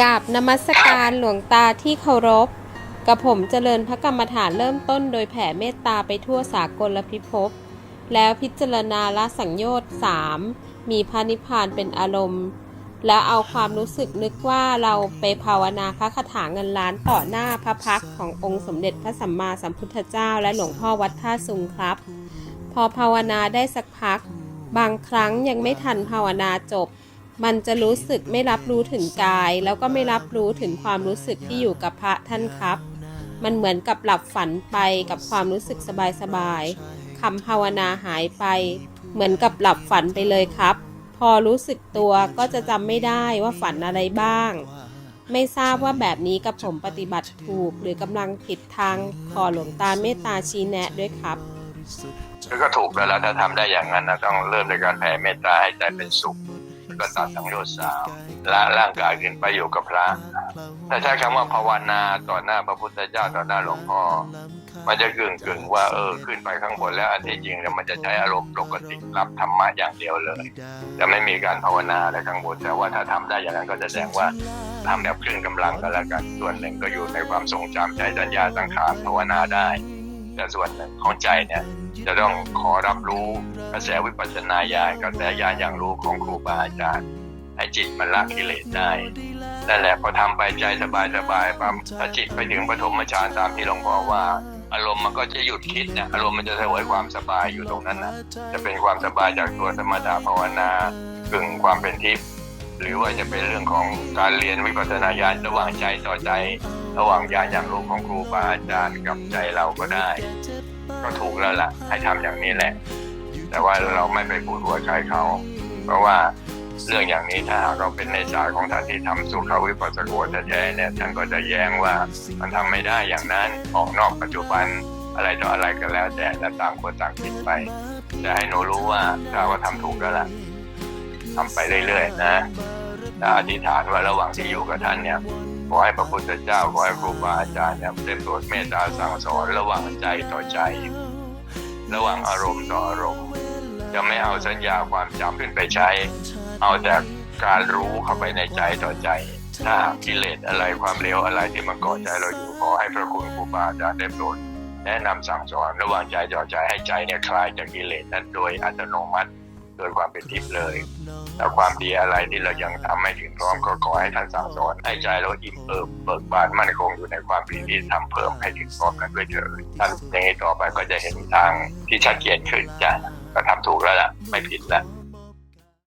กราบนมัสการหลวงตาที่เคารพ กระผมเจริญพระกรรมฐานเริ่มต้นโดยแผ่เมตตาไปทั่วสากลพิภพ แล้วพิจารณาละสังโยชน์สามมีพระนิพพานเป็นอารมณ์ แล้วเอาความรู้สึกนึกว่าเราไปภาวนาพระคาถาเงินล้านต่อหน้าพระพักขององค์สมเด็จพระสัมมาสัมพุทธเจ้าและหลวงพ่อวัดท่าซุงครับ พอภาวนาได้สักพัก บางครั้งยังไม่ทันภาวนาจบ มันจะรู้สึกไม่รับรู้ถึงกาย แล้วก็ไม่รับรู้ถึงความรู้สึกที่อยู่กับพระท่านครับ มันเหมือนกับหลับฝันไปกับความรู้สึกสบายๆคำภาวนาหายไป เหมือนกับหลับฝันไปเลยครับ พอรู้สึกตัวก็จะจำไม่ได้ว่าฝันอะไรบ้าง ไม่ทราบว่าแบบนี้กับผมปฏิบัติถูก หรือกำลังผิดทางขอหลวงตาเมตตาชี้แนะด้วยครับคือก็ถูกแล้วถ้าทำได้อย่างนั้นนะต้องเริ่มในการแผ่เมตตาให้ใจเป็นสุข ก็ตัดสังโยชน์สามละร่างกายขึ้นไปอยู่กับพระ ถ้าใช้คำว่าภาวนาต่อหน้าพระพุทธเจ้าต่อหน้าหลวงพ่อ มันจะกึ่งกึ่งๆว่าเออขึ้นไปข้างบนแล้วอันที่จริงเนี่ยมันจะใช้อารมณ์ปกติรับธรรมะอย่างเดียวเลยจะไม่มีการภาวนาอะไรข้างบนแต่ว่าถ้าทำได้อย่างนั้นก็จะแสดงว่าทำแบบครึ่งกำลังก็แล้วกันส่วนหนึ่งก็อยู่ในความทรงจำใจสัญญาสังขารภาวนาได้ แต่ส่วนหนึ่งของใจเนี่ยจะต้องขอรับรู้ กระแสวิปัสสนาญาณกระแสญาณอย่างรู้ของครูบาอาจารย์ให้จิตมันละกิเลสได้นั่นแหละพอทำไปใจสบายสบายปั๊บถ้าจิตไปถึงปฐมฌานตามที่หลวงพ่อว่า อารมณ์มันก็จะหยุดคิดนะอารมณ์มันจะเสวยความสบายอยู่ตรงนั้นนะจะเป็นความสบายจากตัวสมถะภาวนากึ่งความเป็นทิพย์หรือว่าจะเป็นเรื่องของการเรียนวิปัสสนาญาณระหว่างใจต่อใจ ระหว่างญาณอย่างรู้ของครูบาอาจารย์กับใจเราก็ได้ ก็ถูกแล้วล่ะให้ทำอย่างนี้แหละ แต่ว่าเราไม่ไปพูดหัวใครเขา เพราะว่าเรื่องอย่างนี้ถ้าหากเราเป็นในสายของท่านที่ทำสุขวิปัสสโกแท้ๆเนี่ยท่านก็จะแย้งว่ามันทำไม่ได้อย่างนั้นออกนอกปัจจุบันอะไรต่ออะไรก็แล้ว แต่และต่างคนต่างคิดไปแต่ให้หนูรู้ว่าถ้าว่าทำถูกแล้วล่ะทำไปเรื่อยๆนะและอธิษฐานว่าระหว่างที่อยู่กับท่านเนี่ยขอให้พระพุทธเจ้าขอให้ครูบาอาจารย์เนี่ยได้โปรดเมตตาสั่งสอนระหว่างใจต่อใจ ระหว่างอารมณ์ต่ออารมณ์ จะไม่เอาสัญญาความจำขึ้นไปใช้ เอาแต่การรู้เข้าไปในใจต่อใจ ถ้ากิเลสอะไรความเลวอะไรที่มันก่อใจเราอยู่ขอให้พระคุณครูบาอาจารย์ได้โปรดแนะนำสั่งสอนระหว่างใจต่อใจให้ใจเนี่ยคลายจากกิเลสนั้นโดยอัตโนมัติ โดยความเป็นทิพย์เลยแต่ความดีอะไรที่เรายังทำไม่ถึงพร้อมก็ขอให้ท่านสั่งสอนให้ใจเราอิ่มเอิบเบิกบานมั่นคงอยู่ในความดีที่ทำเพิ่มให้ถึงพร้อมกันด้วยเถิดท่านอย่างนี้ต่อไปก็จะเห็นทางที่ชัดเจนขึ้นจ้ะก็ทำถูกแล้วล่ะไม่ผิดแล้ว